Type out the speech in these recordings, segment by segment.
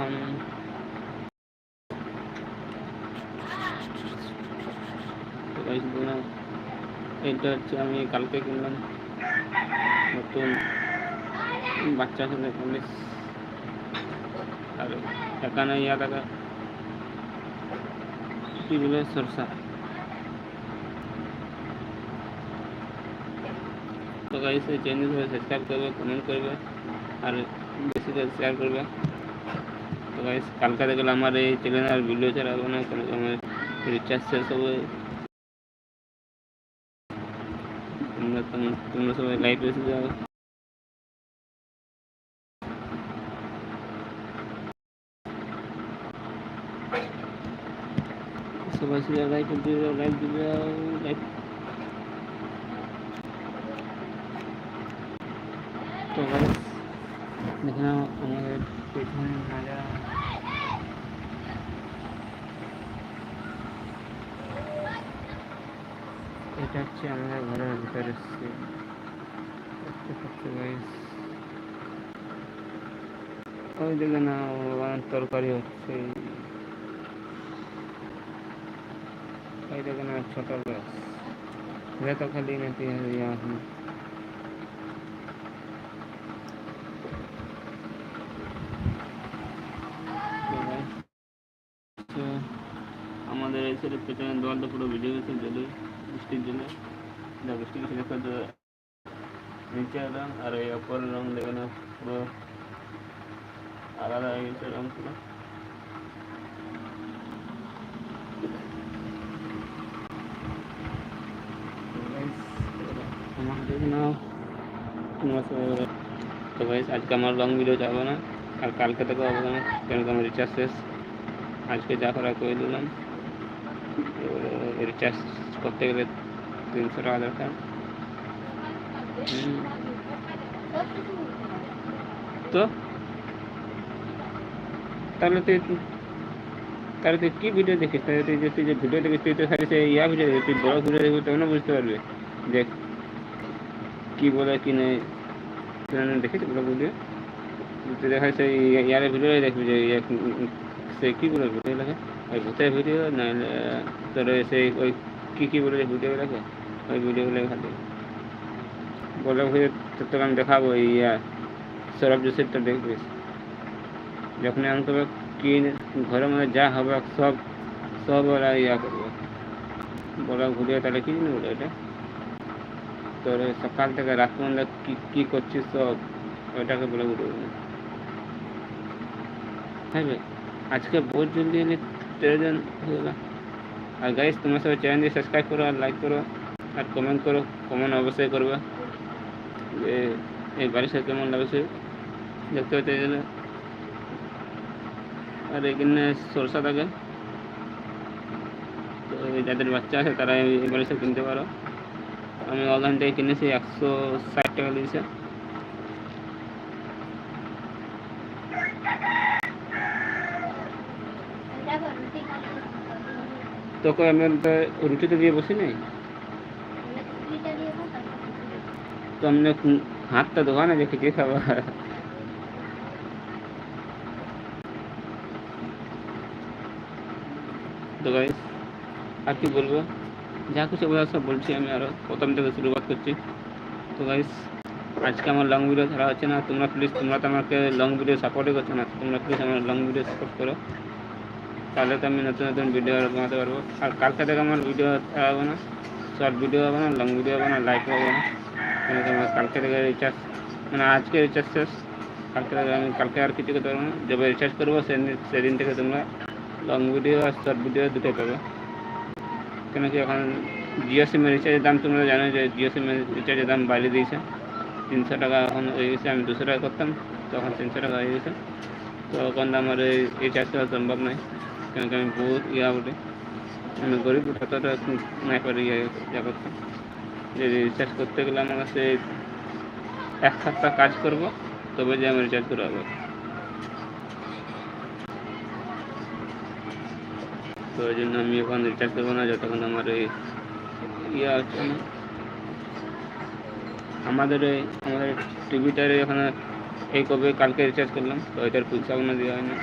এখন এটা হচ্ছে আমি কালকে কিনলাম নতুন বাচ্চা ছেলে পুলিশ আর এখানে ইয়া দেখা। কি বলে, সরষা। তো গাইস এই চ্যানেল সাবস্ক্রাইব করবে কমেন্ট করবে, আর বেশি শেয়ার করবে। তো গাইস কালকে দেখলে আমার এই চ্যানেল আর ভিডিও চালাবো না, কারণ আমার রিচার্জ শেষ হবে। তোমরা সবাই লাইভ এসে যাও। সবাই যাও লাইভ দিয়ে যাও দেখে আমাদের পেছনে মাজা এটা হচ্ছে আমাদের ঘরের ভিতরে এসছে। দেখতে পাচ্ছ গাইস ওই দিকে না ওখানে তরকারি হচ্ছে। ওই দিকে না, ছোট এটা তো খালি নাকি তো আমাদের এই সাইডের পেছনের দেওয়ালটা পুরো ভিজে গেছে জলে বৃষ্টির জন্য যা বৃষ্টি গেছে দেখো তো নিচে রং আর এই অপর রং দেখে না পুরো আলাদা হয়ে গেছে রং পুরো তো দেখে তো আজকে আমার লং ভিডিও যাব না আর কালকে থেকে হবে না কেন আমার রিচার্জ শেষ আজকে যা করা করে দিলাম রিচার্জ করতে গেলে তিনশো টাকা দরকার হুম, তো তাহলে তুই তাহলে তুই কি ভিডিও দেখিস তাহলে তুই যে তুই যে ভিডিও দেখিস তুই তো খালি সেই ইয়া ভিডিও দেখিস তুই বড় ভিডিও দেখবি তখন বুঝতে পারবি যে কি বলে কি নেই দেখেছি বড় ভিডিও তুই দেখা সেই ইয়ারে ভিডিও দেখবি যে ইয়ে সে কি বলে ভিডিও লাগে ওই ভূতের ভিডিও নাহলে তোর ওই সেই ওই কী কী বলে ভিডিও লাগে ওই ভিডিওগুলো খালি। বলে ভিডিও তোকে আমি দেখাবো, এই ইয়া সৌরভ জোশীরটা দেখবিস যখন আমি তোকে কি ঘরের মধ্যে যা হবে, সব সব ওরা ইয়া করবে। বড় ভিডিও তাহলে কি জানি বলে এটা? তোর ওই সকাল থেকে রাত পর্যন্ত কি, কী করছিস সব ওইটাকে বলে ভিডিও হ্যাঁ ভাই আজকে বহুত জলদি এলে তেরো জন হয়ে গেল। আর গাইস তোমরা সবাই চ্যানেল সাবস্ক্রাইব করো আর লাইক করো আর কমেন্ট করো কমেন্ট অবশ্যই করবে। যে এই বাড়ির সাথে কেমন লাগছে? দেখতে হতে গেলে। আর এখানে সরষা থাকে। তো যাদের বাচ্চা আছে তারা এই বাড়ির সাথে কিনতে পারো। আমি ওখান থেকে কিনেছি একশো ষাট টাকা দিয়েছে। তোকে আমি রুটিতে দিয়ে বসি নাই? તમને હાથ તો ધોવાના છે ખીચડી ખાવા তো গাইস আর কি বলব? যা কিছু বলার সব বলছি আমি আরও প্রথম থেকে শুরুবাত করছি। তো গাইস আজকে আমার লং ভিডিও ছাড়া হচ্ছে না। তোমরা প্লিজ তোমরা তো আমাকে লং ভিডিও সাপোর্টই করছ না। তোমরা প্লিজ আমার লং ভিডিও সাপোর্ট করো। তাহলে তো আমি নতুন নতুন ভিডিও বানাতে পারব আর কালকে থেকে আমার ভিডিও হবে না শর্ট ভিডিও হবে না লং ভিডিও হবে না লাইভ হবে না কেন কি আমার কালকে থেকে রিচার্জ মানে আজকে রিচার্জ শেষ কালকে থেকে আমি কালকে আর কিছু করতে পারব না যবে রিচার্জ করব সেদিন সেদিন থেকে তোমরা লং ভিডিও আর শর্ট ভিডিও দুটোই পাবে কেন কি এখন জিও সিমের রিচার্জের দাম তোমরা জানো যে জিও সিমের রিচার্জের দাম বাড়িয়ে দিয়েছে তিনশো টাকা এখন হয়ে গেছে আমি দুশো টাকা করতাম তখন তিনশো টাকা হয়ে গেছে তো এখন তো আমার এই রিচার্জ করা সম্ভব নয় কেন কি আমি বহুত ইয়া বলি আমি গরিব ততটা নাই পারি ইয়ে করতাম যে রিচার্জ করতে গেলে আমার কাছে এক সপ্তাহ কাজ করব, তবে যে আমি রিচার্জ করে হবে। তো ওই জন্য আমি এখন রিচার্জ করব না, যতক্ষণ আমার এই ইয়ে হচ্ছে না। আমাদের আমাদের টিভিটারে এখানে এই কবে কালকে রিচার্জ করলাম, তো এটার পয়সা কোনো দেওয়া হয়নি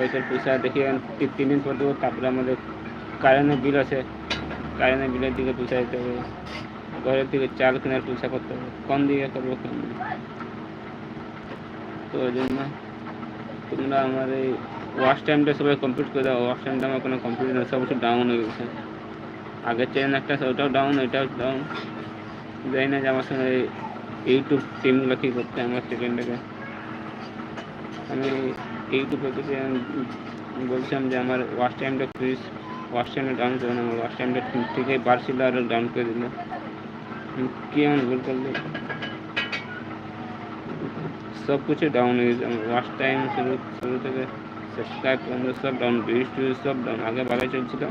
ওইটার পয়সা দেখি তিন- দিন পর দেবো তারপরে আমাদের কারেন্টের বিল আছে। কারেন্টের বিলের দিকে পয়সা দিতে হবে। ঘরের দিকে চাল কেনার পয়সা করতে হবে কোন দিকে করব কোন তো ওই জন্য তোমরা আমার এই ওয়াশ টাইমটা সবাই কমপ্লিট করে দাও ওয়াশ টাইমটা আমার কোনো কমপ্লিট না সব কিছু ডাউন হয়ে গেছে। আগের চ্যানেল একটা ওটাও ডাউন এটাও ডাউন জানি না যে আমার সঙ্গে ইউটিউব টিমগুলো কী করতে আমার সেকেন্ডটাকে আমি ইউটিউবে থেকে আমি বলছিলাম যে আমার ওয়াশ টাইমটা প্লিজ ওয়াশ টাইমটা ডাউন করে না আমার ওয়াশ টাইমটা থেকে বাড়ছিল আর ডাউন করে দিল আমি কি এমন ভুল করল সব কিছু ডাউন হয়ে গেছে আমার ওয়াশ টাইম শুরু শুরু থেকে সাবস্ক্রাইব করলে সব ডাউন ভিউজ টিউজ সব ডাউন আগে ভালো চলছিল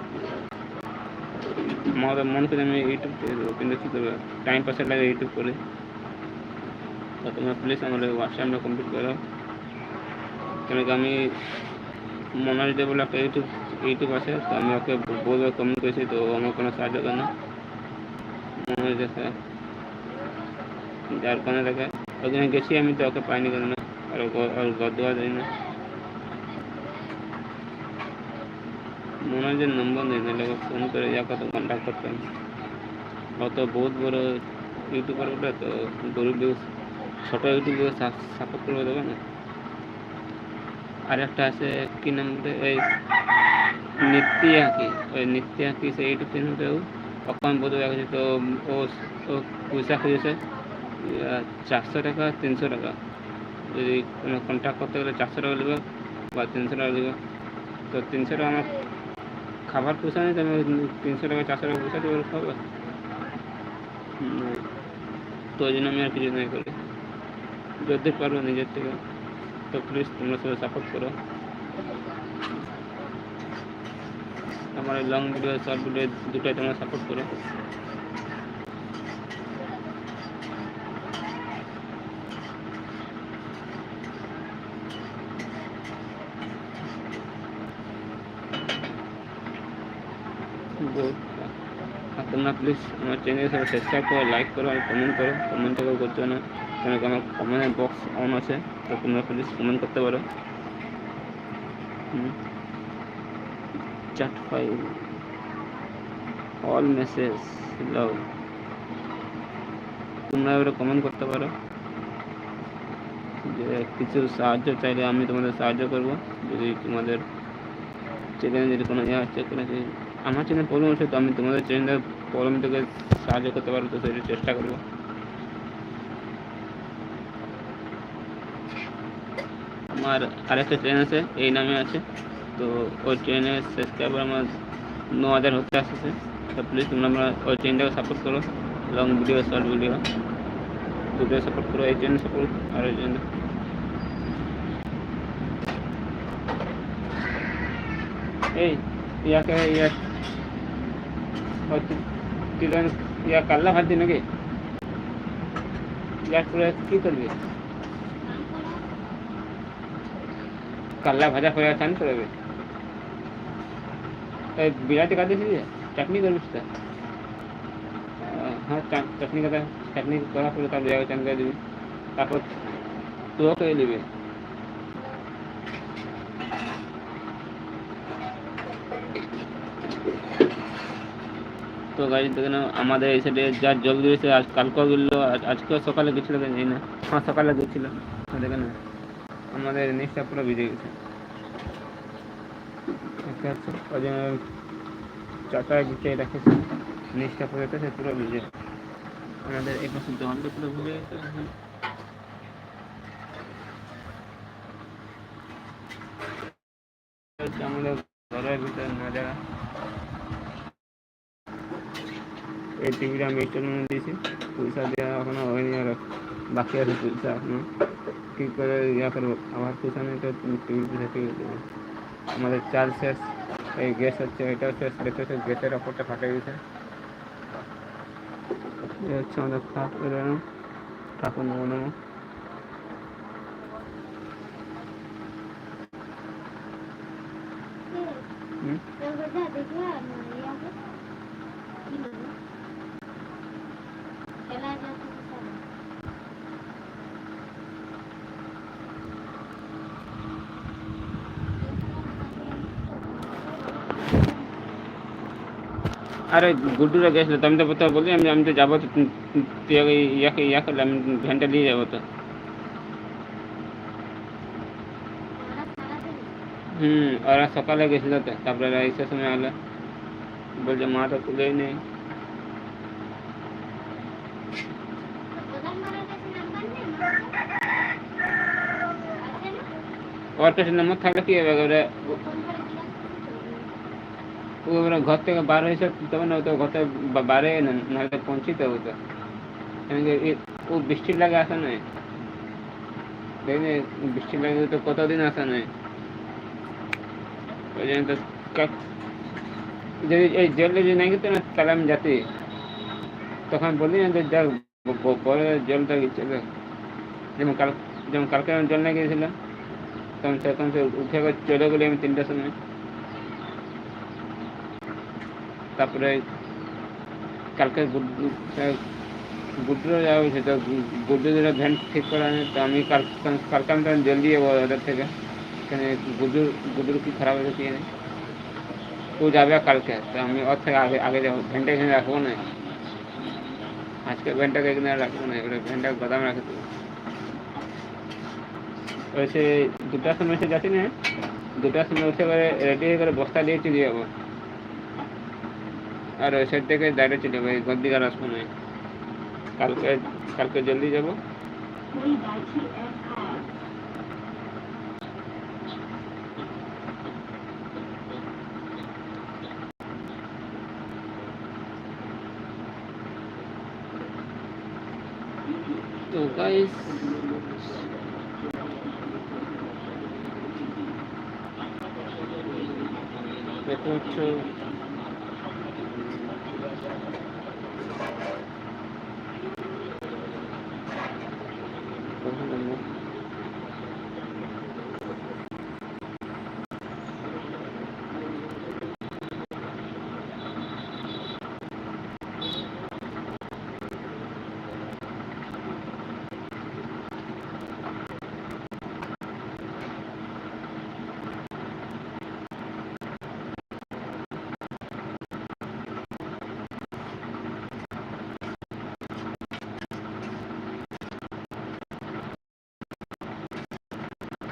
আমার মন করে আমি ইউটিউব করে দেবো কিন্তু কী করব টাইম পাসের লাগে ইউটিউব করে তো তোমরা প্লিজ আমার ওয়াশ টাইমটা কমপ্লিট করো কেন কি আমি মনোজ দে বলে একটা ইউটিউব ইউটিউব আছে, তো আমি ওকে বহুবার কমেন্ট করেছি, তো আমার কোনো সাহায্য করে না। মনোজ দেখে, যার কোনো দেখে। ওখানে গেছি আমি, তো ওকে পাইনি কেন না। আর আর ঘর দেওয়া যায় না। মনোজের নম্বর নেই, নাহলে ওকে ফোন করে যা কত কন্ট্যাক্ট করতাম ও তো বহুত বড় ইউটিউবার ওটা তো গরিব ছোটো ইউটিউবে সাপোর্ট করবে দেবে না? আর একটা আছে কি নাম এই নিত্যা কি ওই নিত্যা কি সে ইউটিউব চ্যানেলটাও কখন বোধ হয়ে তো ও ও পয়সা খুঁজেছে চারশো টাকা তিনশো টাকা। যদি কোনো কন্ট্যাক্ট করতে গেলে চারশো টাকা নেবে বা তিনশো টাকা দেবে। তো তিনশো টাকা আমার খাবার পয়সা নেই তো আমি তিনশো টাকা চারশো টাকা পয়সা দেবো হুম, তো ওই জন্য আমি আর কিছু নাই করি যদি পারব নিজের থেকে। তো প্লিজ তোমরা সবাই সাপোর্ট করো। আমার লং ভিডিও শর্ট ভিডিও দুটোই তোমরা সাপোর্ট করো। তোমরা প্লিজ আমার চ্যানেল সবাই সাবস্ক্রাইব করো লাইক করো আর কমেন্ট করো। কমেন্ট কেউ করছ না। কি আমার কমেন্টের বক্স অন আছে, তো তোমরা প্লিজ কমেন্ট করতে পারো। Chat file all message love তোমরা এবারে কমেন্ট করতে পারো যে কিছু সাহায্য চাইলে আমি তোমাদের সাহায্য করব। যদি তোমাদের চ্যানেলে যদি কোনো ইয়ে হচ্ছে কোনো যে আমার চ্যানেল প্রবলেম আছে তো আমি তোমাদের চ্যানেলের প্রবলেম থেকে সাহায্য করতে পারব, তো সেটা চেষ্টা করব। আমার আরেকটা চ্যানেল আছে এই নামে আছে তো ওই চ্যানেলের সাবস্ক্রাইবার আমার ন হাজার হতে আসছে তো প্লিজ তোমরা আমরা ওই চ্যানেলটাকে সাপোর্ট করো লং ভিডিও শর্ট ভিডিও দুটো সাপোর্ট করো এই চ্যানেল সাপোর্ট আর ওই চ্যানেল এই ইয়াকে ইয়া হচ্ছে তিলন ইয়া কাল্লা ভাত দিন নাকি ইয়ার পরে কি করবি কাল্লা ভাজা করে চান করবে কাটে দিয়ে চাটনি করবিস তো হ্যাঁ চাটনি কথা চাটনি করার পরে তার বিরাটি চান করে দিবি। তারপর তুইও করে নিবি। তো গাড়ি দেখে আমাদের এই সাইডে যা জল দিয়েছে, আজ কালকেও গেলো আজকেও সকালে গেছিল না। হ্যাঁ সকালে গেছিল দেখে না আমাদের নিচটা পুরো ভিজে গেছে। ওই জন্য চাটায় গুছিয়ে রেখেছে নিচটা পুরো গেছে, পুরো ভিজে। আমাদের এই পাশে জলটা পুরো ভিজে গেছে। হচ্ছে আমাদের ঘরের ভিতরে নজারা টিভিটা আমি ইনস্টলমেন্ট দিয়েছি। পয়সা দেওয়া এখনও হয়নি আর বাকি আছে পয়সা এখনও। কী করে ইয়া করব? আবার পয়সা নেই তো আমাদের চাল শেষ। এই গ্যাস হচ্ছে, এটাও শেষ। দেখতে হচ্ছে গ্যাসের ওপরটা ফাটে গেছে। হচ্ছে আমাদের ঠাকুর ঠাকুর নমো নমো হুম? আরে গুড্ডুরা গেছিল তো আমি তো তো বলি আমি আমি তো যাব তো তুই তুই আগে ইয়াকে ইয়া করলে আমি ভ্যানটা নিয়ে যাব তো হুম ওরা সকালে গেছিল তো তারপরে ওরা এসে সময় হলো বলছে মা তো তুলেই নেই ওর কাছে নম্বর থাকলে কি হবে ওরা ও ওরা ঘর থেকে বার হয়েছে তবে না তো ঘর থেকে বা- বাইরে না নাহলে পৌঁছিতে হতো এমনি এ- ও বৃষ্টির লাগে আসে নাই দেখনি বৃষ্টির লাগে তো কতদিন আসে নাই ওই জন্য তো কা- যদি এই জলে যদি নাই না তাহলে আমি যাতে তখন বলি না যে যাক ব- ব- পরে জলটা চলে যেমন কাল যেমন কালকে আমি জল নিয়ে গিয়েছিলাম তখন তখন সে উঠে আবার চলে গেলি আমি তিনটার সময় তারপরে কালকে গুড্ডু হয়েছে তো গুড্ডু যেটা ভ্যান ঠিক করা নেই তো আমি কাল কালকে আমি তখন জলদি যাব ওদের থেকে। এখানে গুড্ডুর গুড্ডুর কি খারাপ হয়েছে কি জানি। ও যাবে কালকে, তো আমি ওর থেকে আগে আগে যাব। ভ্যানটা এখানে রাখব না। আজকে ভ্যানটাকে এখানে রাখব না, এবারে ভ্যানটা গোদাম রাখে দেবো। ওইসে দুটার সময় এসে যাচ্ছি না দুটার সময় উঠে করে রেডি হয়ে করে বস্তা দিয়ে চলে যাব। আর ওই সাইড থেকে ডাইরেক্ট চলে যাবো এই গদ্দিকার আসবো না কালকে কালকে জলদি যাবো कोई बैटरी ऐप है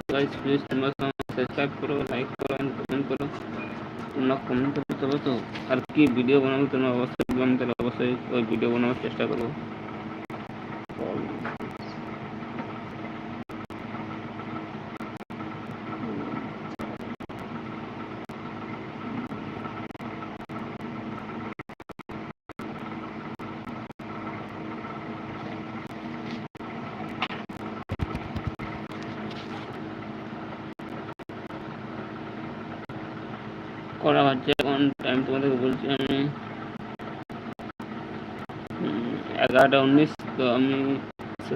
গাইস প্লিজ তোমরা সাবস্ক্রাইব করো লাইক করো and কমেন্ট করো তোমরা কমেন্ট করো তবে তো আর কি ভিডিও বানাবো তোমরা অবশ্যই বলবে, আমি তাহলে অবশ্যই ওই ভিডিও বানানোর চেষ্টা করব করা হচ্ছে। এখন টাইম তোমাদেরকে বলছি আমি এগারোটা উনিশ তো আমি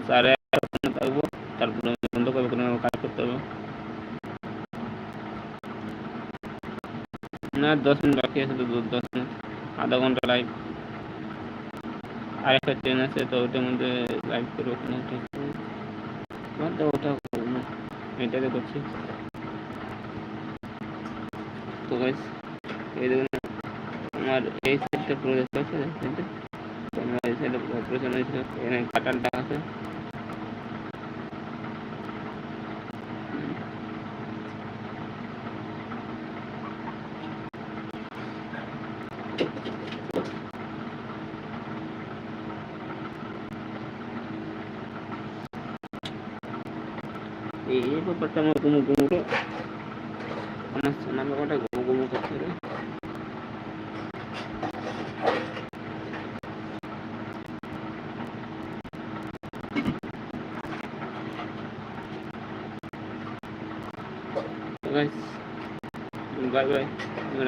সাড়ে এগারোটা থাকব। তারপরে বন্ধ করব কোনো কাজ করতে হবে। না দশ মিনিট বাকি আছে তো দশ মিনিট আধা ঘণ্টা লাইভ আরেকটা ট্রেন আছে তো ওটার মধ্যে লাইভ করব কোনো ঠিক দাও, ওটা এটাতে করছি। তো গাইস এই দেখুন আমার এই সাইডটা পুরো দেখতে পাচ্ছি সাইডটা আমার এই সাইডে অপারেশন হয়েছিল এখানে কাটারটা আছে এই ব্যাপারটা আমার গুমু গুমু রে আমার সোনা ব্যাপারটা গুমু করছে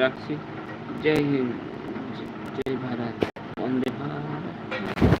রাখছি। জয় হিন্দ।